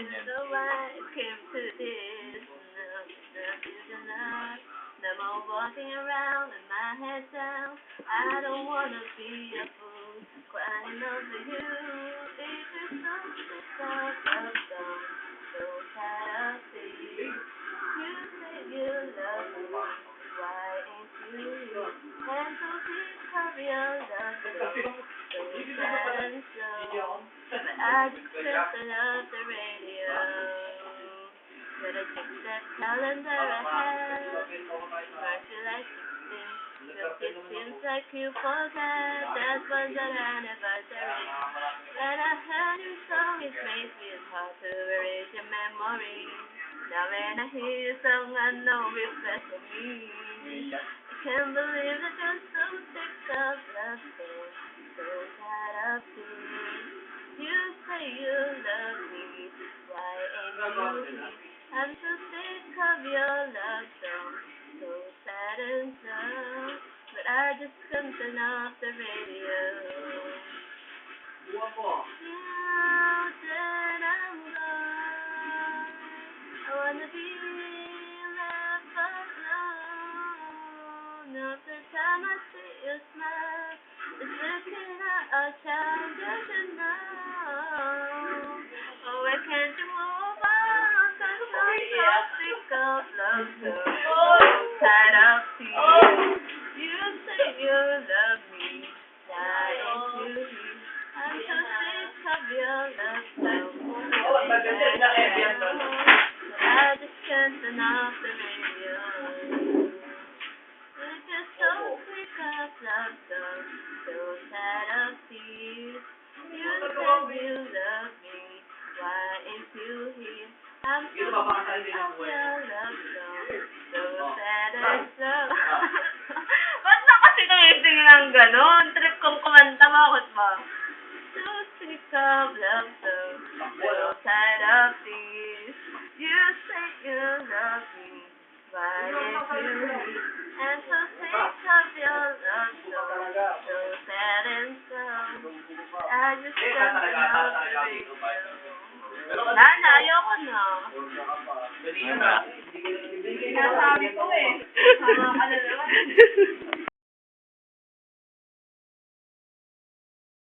So enough. No more walking around with my head down. I don't wanna be a fool, crying over you. If it's something stop, stop, stop. So tired. You say you love me, why ain't you? And so think of your love, so and slow. But I just off the radio. That calendar ahead. March like 16. Just it seems like you that was anniversary. I heard your song, it makes hard to erase your memory. Now when I hear your song, I know it's for me. I can't believe that you're so sick of love, so, of. You you love me, why ain't you here? I'm so sick of your love song, so sad and. But I just couldn't turn off the radio. Now that I'm gone, I wanna be left alone. Every time I see your smile, it's looking at a child so. You you love me? I'm so sick of your love, so I just can't off the radio. So sick of love so tears. You said you me, why ain't you here? I'm so sick of your love song, so sad and slow. Ba't na kasi tumitingin ng ganon? Trip kong kumanta, bakit ba? So sick of love song, so tired of tears. You say you love me, why ain't you here? I'm so sick of your love song, so sad and slow. I just can't love the radio. Nana, ayoko na.